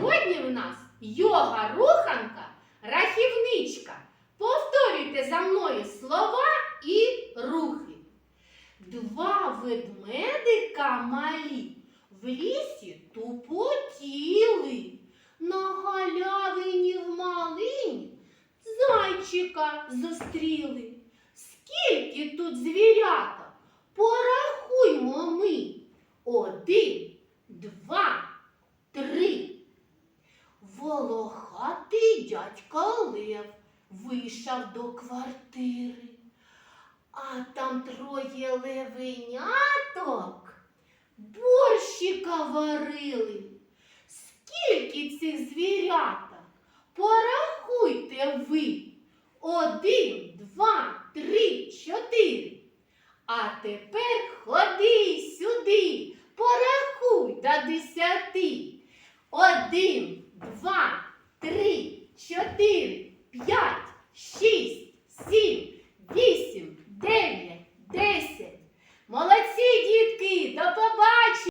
Сьогодні в нас йога руханка, рахівничка. Повторюйте за мною слова і рухи. Два ведмедика малі в лісі тупотіли. На галявині в малині зайчика зустріли. Скільки тут звірята? Порахуймо ми. Один, два, три. Волохатий дядька Лев вийшов до квартири. А там троє левеняток борщика варили. Скільки цих звіряток? Порахуйте ви. Один, два, три, чотири. А тепер ходи сюди, порахуй до десяти. Один, два, Молодці, дітки! До побачення!